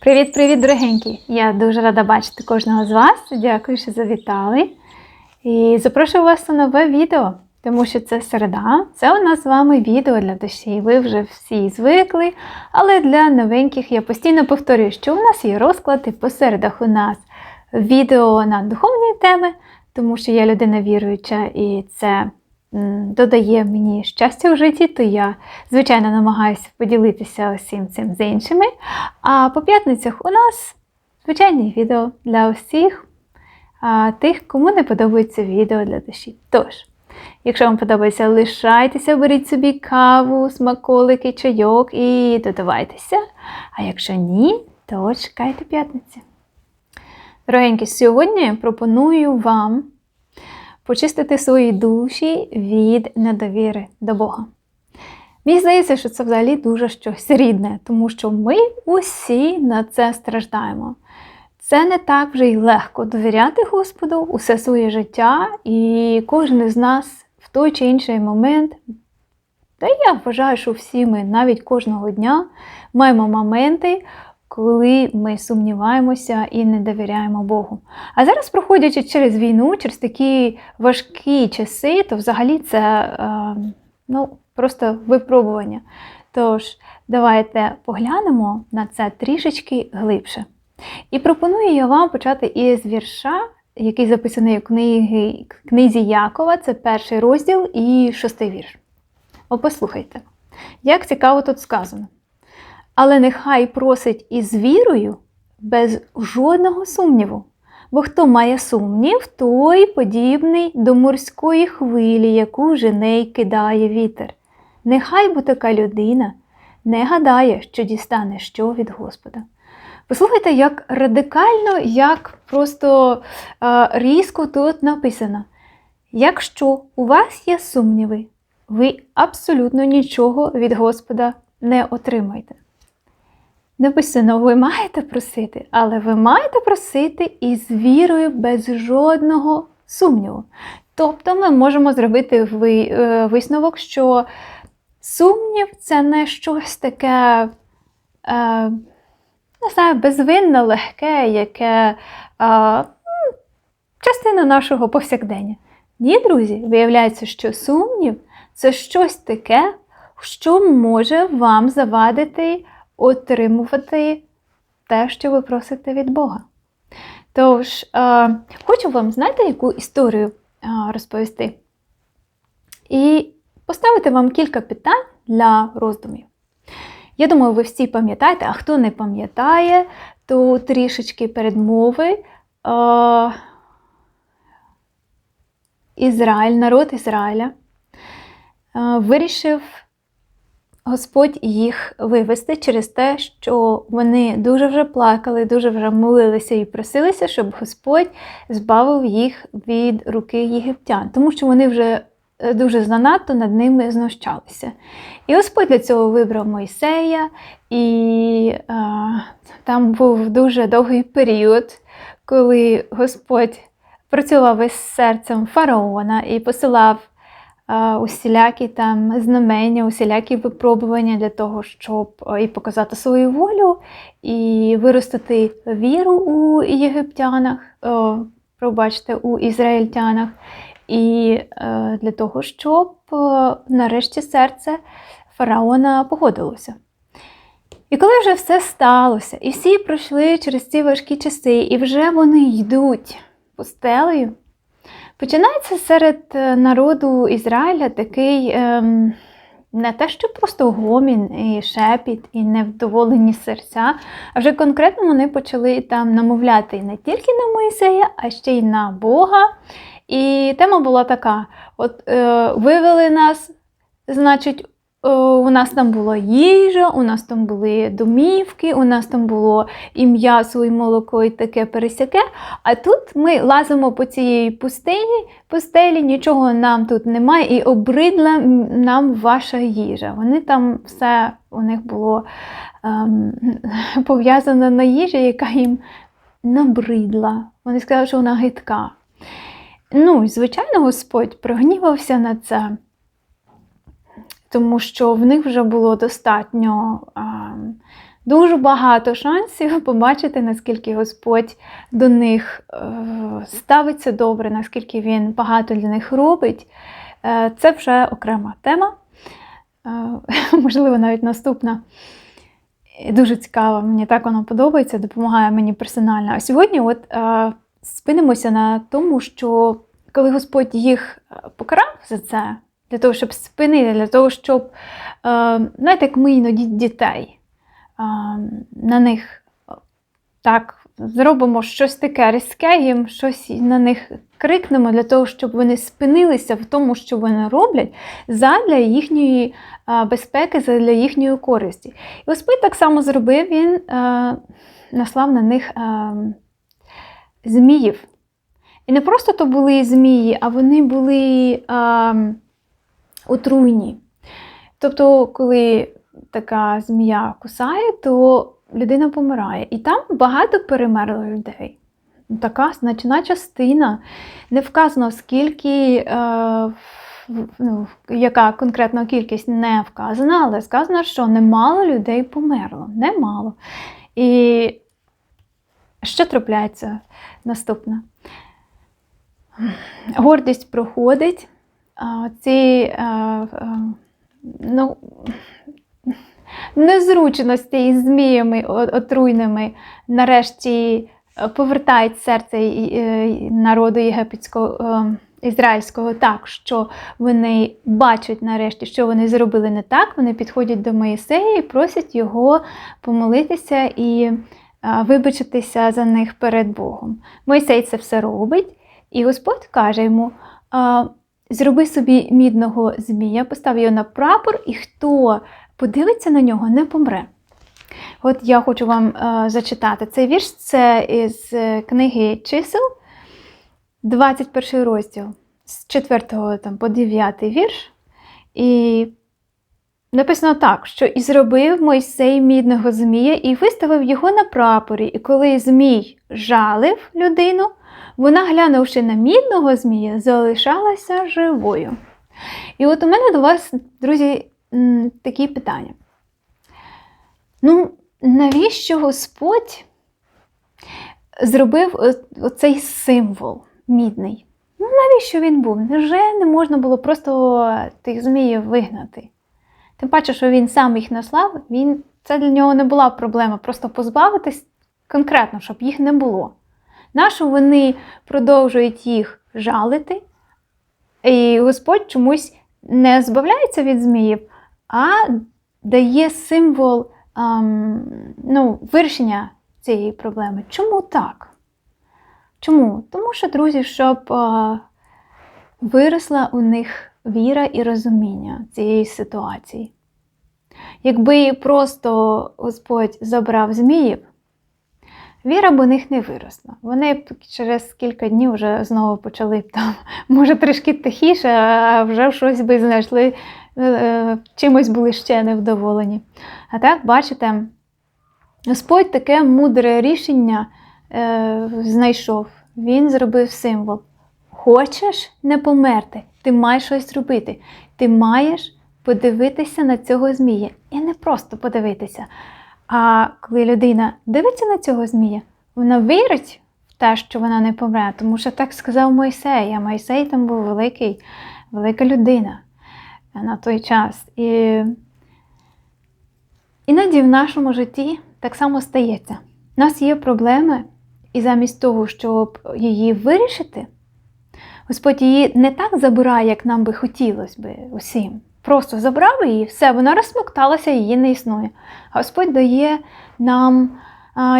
Привіт-привіт, дорогенькі! Я дуже рада бачити кожного з вас. Дякую, що завітали. І запрошую вас на нове відео, тому що це середа. Це у нас з вами відео для душі. Ви вже всі звикли. Але для новеньких я постійно повторюю, що у нас є розклад, і по середах у нас відео на духовні теми, тому що я людина віруюча і це додає мені щастя в житті, то я, звичайно, намагаюся поділитися усім цим з іншими. А по п'ятницях у нас звичайні відео для усіх а, тих, кому не подобається відео для душі. Тож, якщо вам подобається, лишайтеся, беріть собі каву, смаколики, чайок і додавайтеся. А якщо ні, то чекайте п'ятниці. Дорогенькі, сьогодні пропоную вам почистити свої душі від недовіри до Бога. Мені здається, що це взагалі дуже щось рідне, тому що ми усі на це страждаємо. Це не так вже й легко довіряти Господу усе своє життя, і кожен із нас в той чи інший момент, та я вважаю, що всі ми навіть кожного дня маємо моменти, коли ми сумніваємося і не довіряємо Богу. А зараз, проходячи через війну, через такі важкі часи, то взагалі це е, ну, просто випробування. Тож, давайте поглянемо на це трішечки глибше. І пропоную я вам почати із вірша, який записаний у книги, книзі Якова, це перший розділ і шостий вірш. О, послухайте, як цікаво тут сказано. Але нехай просить із вірою без жодного сумніву. Бо хто має сумнів, той подібний до морської хвилі, яку женей кидає вітер. Нехай бо така людина не гадає, що дістане що від Господа. Послухайте, як радикально, як просто е, різко тут написано. Якщо у вас є сумніви, ви абсолютно нічого від Господа не отримаєте. Написано, ви маєте просити, але ви маєте просити із вірою без жодного сумніву. Тобто ми можемо зробити е, висновок, що сумнів це не щось таке, е, не знаю, безвинне, легке, яке е, частина нашого повсякдення. Ні, друзі, виявляється, що сумнів це щось таке, що може вам завадити отримувати те, що ви просите від Бога. Тож, е, хочу вам, знаєте, яку історію е, розповісти? І поставити вам кілька питань для роздумів. Я думаю, ви всі пам'ятаєте, а хто не пам'ятає, то трішечки передмови. Е, Ізраїль, народ Ізраїля е, вирішив Господь їх вивести через те, що вони дуже вже плакали, дуже вже молилися і просилися, щоб Господь збавив їх від руки єгиптян, тому що вони вже е, дуже занадто над ними знущалися. І Господь для цього вибрав Мойсея, і е, там був дуже довгий період, коли Господь працював із серцем фараона і посилав усілякі там знамення, усілякі випробування для того, щоб е, і показати свою волю, і виростити віру у єгиптянах, пробачте, у ізраїльтянах, і е, для того, щоб е, нарешті серце фараона погодилося. І коли вже все сталося, і всі пройшли через ці важкі часи, і вже вони йдуть пустелею, починається серед е, народу Ізраїля такий ем, не те, що просто гомін і шепіт, і невдоволені серця, а вже конкретно вони почали там намовляти не тільки на Моїсея, а ще й на Бога. І тема була така: от е, вивели нас, значить, у нас там була їжа, у нас там були домівки, у нас там було і м'ясо, і молоко, і таке пересяке. А тут ми лазимо по цієї пустині, пустелі, нічого нам тут немає, і обридла нам ваша їжа. Вони там все у них було ем, пов'язано на їжі, яка їм набридла. Вони сказали, що вона гидка. Ну, звичайно, Господь прогнівався на це, тому що в них вже було достатньо дуже багато шансів побачити, наскільки Господь до них е, ставиться добре, наскільки Він багато для них робить. Е, Це вже окрема тема, Е, можливо, навіть наступна. Дуже цікаво, мені так воно подобається, допомагає мені персонально. А сьогодні от спинимося на тому, що коли Господь їх покарав за це, для того, щоб спинити, для того, щоб, е, знаєте, як ми іноді дітей е, на них е, так зробимо щось таке різке, їм щось на них крикнемо для того, щоб вони спинилися в тому, що вони роблять, задля їхньої безпеки, задля їхньої користі. І Господь так само зробив, він наслав на них зміїв. І не просто то були змії, а вони були отруйні. Тобто, коли така змія кусає, то людина помирає. І там багато перемерло людей. Така значна частина. Не вказано, скільки, е, ну, яка конкретна кількість не вказана, але сказано, що немало людей померло. Немало. І що трапляється наступне? Гордість проходить. Ці ну, незручності із зміями отруйними нарешті е, повертають серце е, народу єгипетського е, ізраїльського так, що вони бачать нарешті, що вони зробили не так. Вони підходять до Моїсея і просять його помолитися і вибачитися за них перед Богом. Мойсей це все робить, і Господь каже йому. «А, Зроби собі мідного змія, постав його на прапор, і хто подивиться на нього, не помре. От я хочу вам е, зачитати цей вірш. Це із е, книги чисел, 21 розділ, з 4 там, по 9 вірш. І написано так, що і зробив Мойсей мідного змія і виставив його на прапорі. І коли змій жалив людину, вона, глянувши на мідного змія, залишалася живою. І от у мене до вас, друзі, такі питання. Ну, навіщо Господь зробив оцей символ мідний? Ну, навіщо він був? Невже не можна було просто тих зміїв вигнати? Тим паче, що він сам їх наслав, він, це для нього не була проблема, просто позбавитись конкретно, щоб їх не було. Нащо вони продовжують їх жалити, і Господь чомусь не збавляється від зміїв, а дає символ ам, ну, вирішення цієї проблеми. Чому так? Чому? Тому що, друзі, щоб а, виросла у них віра і розуміння цієї ситуації. Якби просто Господь забрав зміїв, віра б у них не виросла. Вони через кілька днів вже знову почали б там, може, трішки тихіше, а вже щось би знайшли, е, е, чимось були ще невдоволені. А так, бачите, Господь таке мудре рішення е, знайшов. Він зробив символ. Хочеш не померти, ти маєш щось зробити. Ти маєш подивитися на цього змія. І не просто подивитися. А коли людина дивиться на цього змія, вона вірить в те, що вона не помре, тому що так сказав Мойсей, а Мойсей там був великий, велика людина на той час. І іноді в нашому житті так само стається. У нас є проблеми, і замість того, щоб її вирішити, Господь її не так забирає, як нам би хотілося би усім. Просто забрав її, все, вона розсмокталася, її не існує. Господь дає нам,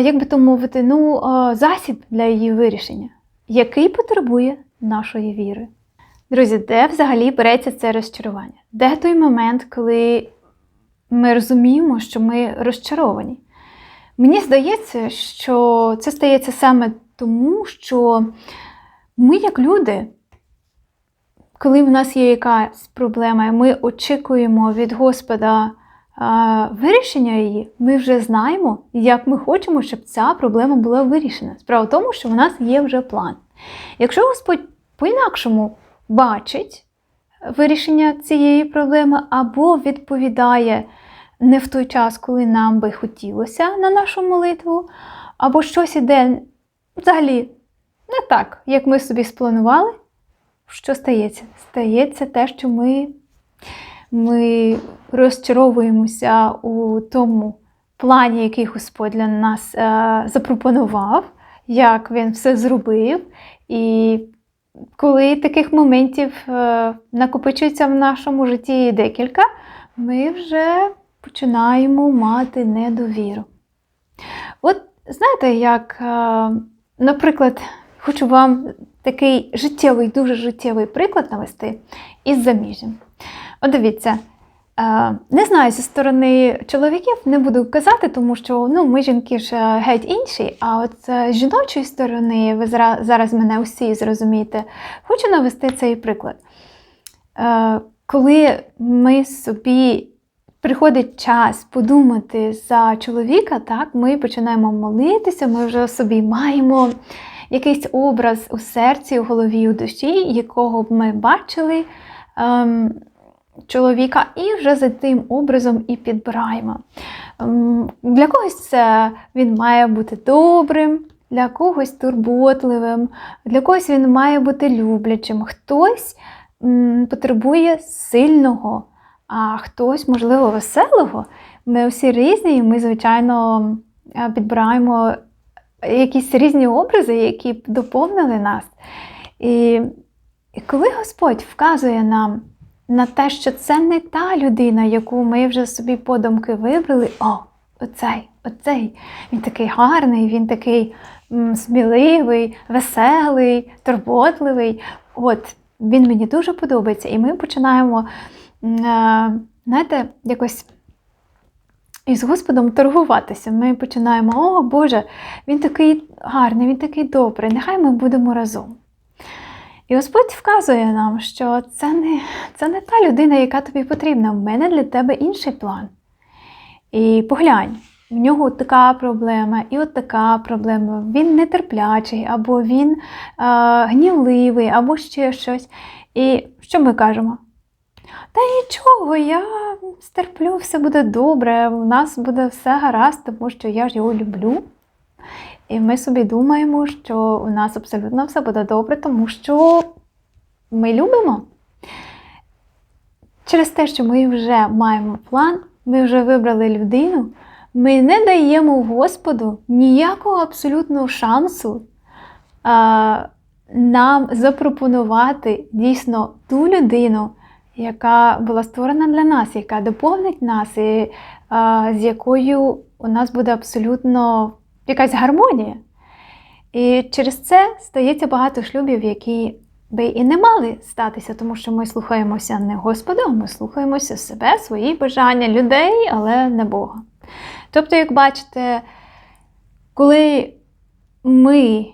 як би то мовити, ну, засіб для її вирішення, який потребує нашої віри. Друзі, де взагалі береться це розчарування? Де той момент, коли ми розуміємо, що ми розчаровані? Мені здається, що це стається саме тому, що ми, як люди, коли в нас є якась проблема, і ми очікуємо від Господа а, вирішення її, ми вже знаємо, як ми хочемо, щоб ця проблема була вирішена. Справа в тому, що в нас є вже план. Якщо Господь по-інакшому бачить вирішення цієї проблеми або відповідає не в той час, коли нам би хотілося на нашу молитву, або щось іде взагалі не так, як ми собі спланували, що стається? Стається те, що ми, ми розчаровуємося у тому плані, який Господь для нас е, запропонував, як Він все зробив. І коли таких моментів е, накопичується в нашому житті декілька, ми вже починаємо мати недовіру. От знаєте, як, е, наприклад, хочу вам такий життєвий, дуже життєвий приклад навести із заміжжям. От дивіться, е, не знаю, зі сторони чоловіків не буду казати, тому що ну, ми жінки ж е, геть інші. А от з жіночої сторони, ви зараз мене усі зрозумієте, хочу навести цей приклад. Е, Коли ми собі приходить час подумати за чоловіка, так, ми починаємо молитися, ми вже собі маємо якийсь образ у серці, у голові, у душі, якого б ми бачили ем, чоловіка, і вже за тим образом і підбираємо. Ем, для когось це він має бути добрим, для когось турботливим, для когось він має бути люблячим, хтось м, потребує сильного, а хтось, можливо, веселого. Ми всі різні, і ми, звичайно, підбираємо якісь різні образи, які доповнили нас. І, коли Господь вказує нам на те, що це не та людина, яку ми вже собі подумки вибрали, о, оцей, оцей, він такий гарний, він такий сміливий, веселий, турботливий. От, він мені дуже подобається. І ми починаємо, е, знаєте, якось із Господом торгуватися. Ми починаємо, о Боже, він такий гарний, він такий добрий, нехай ми будемо разом. І Господь вказує нам, що це не, це не та людина, яка тобі потрібна. В мене для тебе інший план. І поглянь, в нього така проблема, і от така проблема. Він нетерплячий, або він е, гнівливий, або ще щось. І що ми кажемо? Та нічого, я стерплю, все буде добре, у нас буде все гаразд, тому що я ж його люблю. І ми собі думаємо, що у нас абсолютно все буде добре, тому що ми любимо. Через те, що ми вже маємо план, ми вже вибрали людину, ми не даємо Господу ніякого абсолютного шансу а, нам запропонувати дійсно ту людину, яка була створена для нас, яка доповнить нас, і а, з якою у нас буде абсолютно якась гармонія. І через це стається багато шлюбів, які би і не мали статися, тому що ми слухаємося не Господа, ми слухаємося себе, свої бажання людей, але не Бога. Тобто, як бачите, коли ми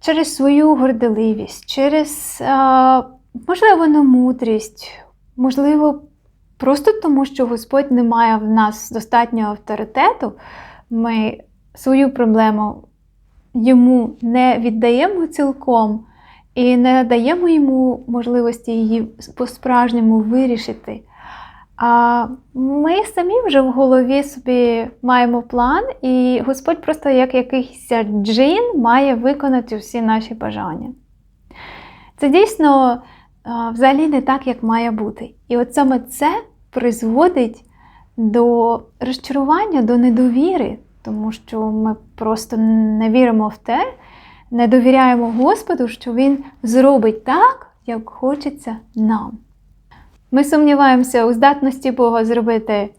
через свою горделивість, через, а, можливо, немудрість, можливо, просто тому, що Господь не має в нас достатнього авторитету, ми свою проблему йому не віддаємо цілком і не даємо йому можливості її по-справжньому вирішити. А ми самі вже в голові собі маємо план, і Господь просто як якийсь джин має виконати всі наші бажання. Це дійсно взагалі не так, як має бути. І от саме це призводить до розчарування, до недовіри, тому що ми просто не віримо в те, не довіряємо Господу, що Він зробить так, як хочеться нам. Ми сумніваємося у здатності Бога зробити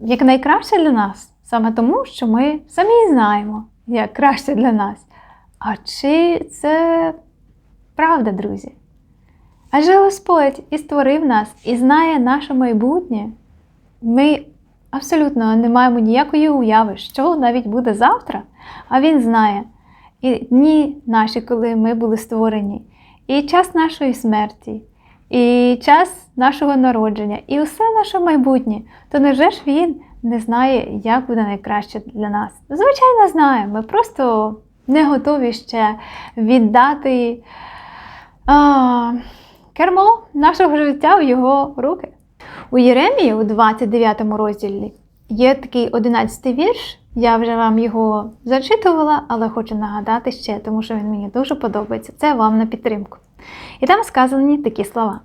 як найкраще для нас, саме тому, що ми самі знаємо, як краще для нас. А чи це правда, друзі? Адже Господь і створив нас, і знає наше майбутнє. Ми абсолютно не маємо ніякої уяви, що навіть буде завтра, а Він знає і дні наші, коли ми були створені, і час нашої смерті, і час нашого народження, і усе наше майбутнє, то невже ж він не знає, як буде найкраще для нас? Звичайно, знає. Ми просто не готові ще віддати а, кермо нашого життя в його руки. У Єремії у 29 розділі є такий 11 вірш. Я вже вам його зачитувала, але хочу нагадати ще, тому що він мені дуже подобається. Це вам на підтримку. І там сказані такі слова.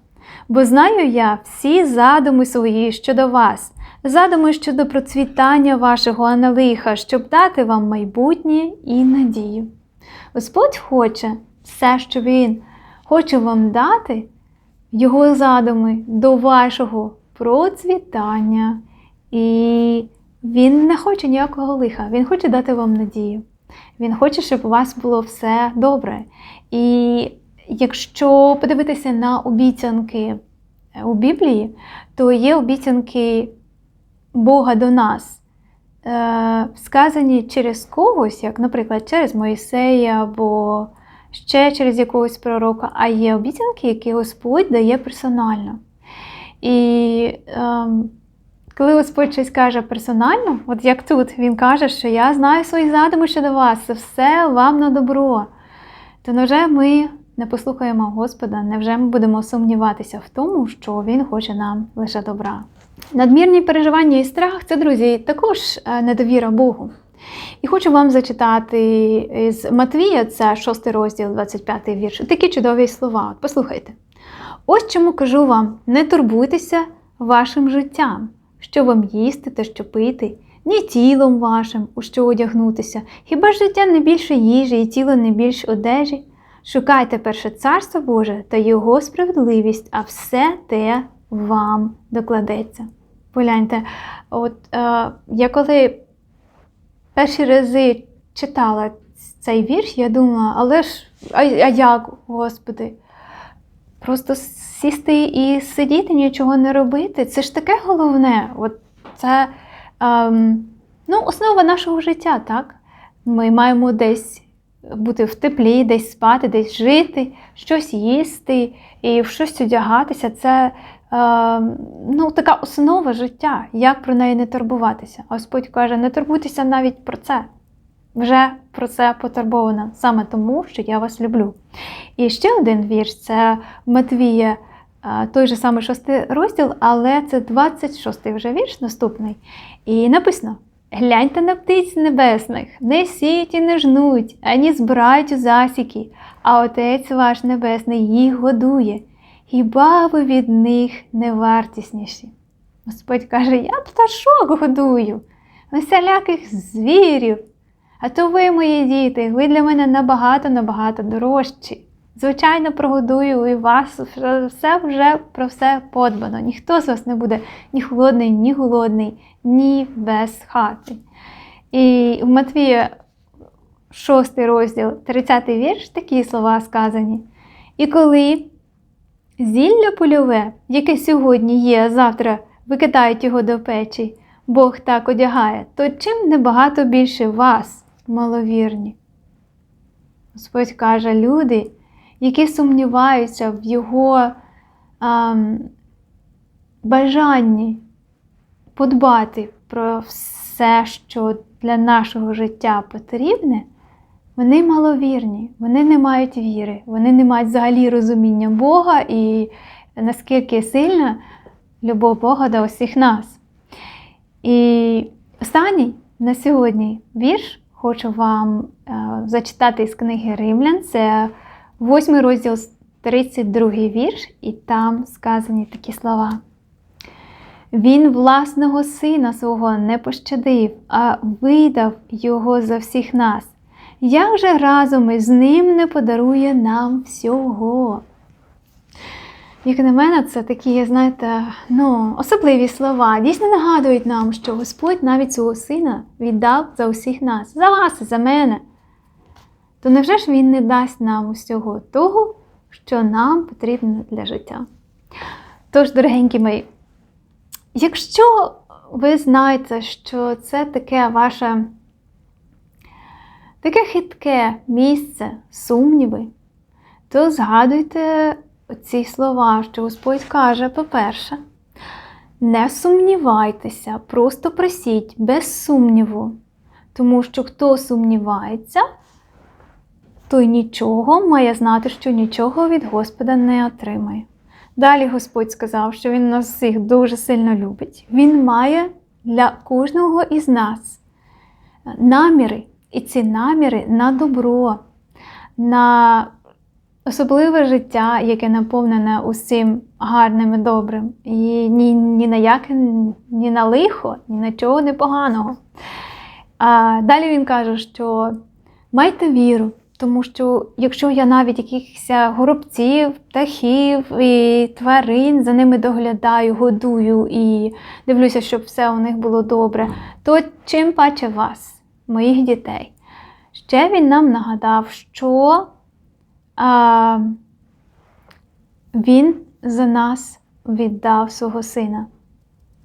Бо знаю я всі задуми свої щодо вас, задуми щодо процвітання вашого, а не лиха, щоб дати вам майбутнє і надію. Господь хоче все, що Він хоче вам дати, Його задуми до вашого процвітання. І Він не хоче ніякого лиха, Він хоче дати вам надію. Він хоче, щоб у вас було все добре. І якщо подивитися на обіцянки у Біблії, то є обіцянки Бога до нас, е, сказані через когось, як, наприклад, через Моїсея або ще через якогось пророка, а є обіцянки, які Господь дає персонально. І е, коли Господь щось каже персонально, от як тут він каже, що я знаю свої задуми щодо вас, це все вам на добро, то невже ми не послухаємо Господа, невже ми будемо сумніватися в тому, що Він хоче нам лише добра? Надмірні переживання і страх це, друзі, також е, недовіра Богу. І хочу вам зачитати з Матвія, це 6 розділ, 25 вірш, такі чудові слова. Послухайте. Ось чому кажу вам: не турбуйтеся вашим життям, що вам їсти та що пити, ні тілом вашим, у що одягнутися. Хіба ж життя не більше їжі і тіло не більше одежі? Шукайте перше царство Боже та Його справедливість, а все те вам докладеться. Погляньте, от е, я коли перші рази читала цей вірш, я думала, але ж, а, а як, Господи? Просто сісти і сидіти, нічого не робити. Це ж таке головне. От Це ем, ну, основа нашого життя, так? Ми маємо десь бути в теплі, десь спати, десь жити, щось їсти і в щось одягатися. Це ну, така основа життя, як про неї не турбуватися. Господь каже, не турбуйтеся навіть про це. Вже про це потурбована, саме тому, що я вас люблю. І ще один вірш це Матвія, той же самий шостий розділ, але це 26-й вже вірш наступний. І написано: Гляньте на птиць небесних, не сіють і не жнуть, ані збирають у засіки, а Отець ваш Небесний їх годує. Хіба ви від них не вартісніші? Господь каже: Я пташок годую, веселяких звірів. А то ви, мої діти, ви для мене набагато-набагато дорожчі. Звичайно, прогодую і вас все вже про все подбано. Ніхто з вас не буде ні холодний, ні голодний, ні без хати. І в Матвія 6 розділ, 30 вірш, такі слова сказані. І коли зілля польове, яке сьогодні є, а завтра викидають його до печі, Бог так одягає, то чим небагато більше вас, маловірні. Господь каже, люди, які сумніваються в Його ем, бажанні подбати про все, що для нашого життя потрібне, вони маловірні, вони не мають віри, вони не мають взагалі розуміння Бога і наскільки сильна любов Бога до усіх нас. І останній на сьогодні вірш хочу вам е, зачитати із книги Римлян. Це 8 розділ, 32 вірш, і там сказані такі слова. Він власного сина свого не пощадив, а видав його за всіх нас. Як же разом із ним не подарує нам всього? Як на мене, це такі, знаєте, ну, особливі слова. Дійсно нагадують нам, що Господь навіть свого сина віддав за усіх нас, за вас, за мене. То невже ж Він не дасть нам усього того, що нам потрібно для життя? Тож, дорогенькі мої, якщо ви знаєте, що це таке ваше таке хитке місце, сумніви, то згадуйте ці слова, що Господь каже, по-перше, не сумнівайтеся, просто просіть без сумніву. Тому що хто сумнівається, той нічого має знати, що нічого від Господа не отримає. Далі Господь сказав, що Він нас всіх дуже сильно любить. Він має для кожного із нас наміри, і ці наміри на добро, на особливе життя, яке наповнене усім гарним і добрим. І ні, ні на яке, ні на лихо, ні на чого непоганого. А далі він каже, що майте віру, тому що якщо я навіть якихось горобців, птахів і тварин за ними доглядаю, годую і дивлюся, щоб все у них було добре, то чим паче вас, моїх дітей. Ще він нам нагадав, що а, він за нас віддав свого сина.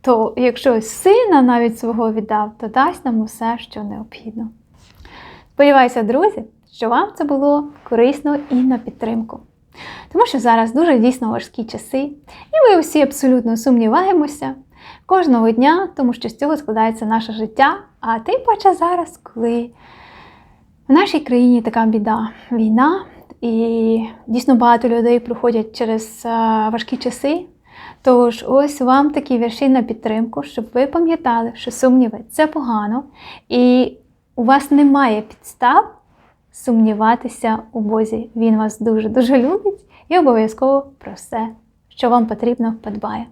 То якщо сина навіть свого віддав, то дасть нам усе, що необхідно. Сподіваюся, друзі, що вам це було корисно і на підтримку. Тому що зараз дуже дійсно важкі часи, і ми усі абсолютно сумніваємося кожного дня, тому що з цього складається наше життя. А тим паче зараз, коли в нашій країні така біда, війна, і дійсно багато людей проходять через е, важкі часи. Тож, ось вам такі вірші на підтримку, щоб ви пам'ятали, що сумніви це погано, і у вас немає підстав сумніватися у Бозі. Він вас дуже-дуже любить і обов'язково про все, що вам потрібно, подбає.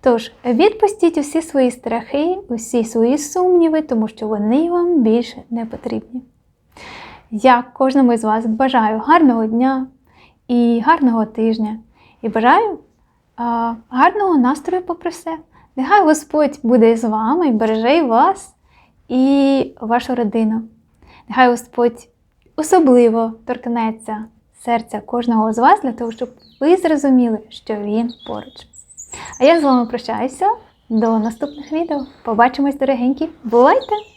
Тож, відпустіть усі свої страхи, усі свої сумніви, тому що вони вам більше не потрібні. Я кожному із вас бажаю гарного дня і гарного тижня. І бажаю а, гарного настрою попри все. Нехай Господь буде з вами береже вас і вашу родину. Нехай Господь особливо торкнеться серця кожного з вас для того, щоб ви зрозуміли, що Він поруч. А я з вами прощаюся до наступних відео. Побачимось, дорогенькі. Бувайте!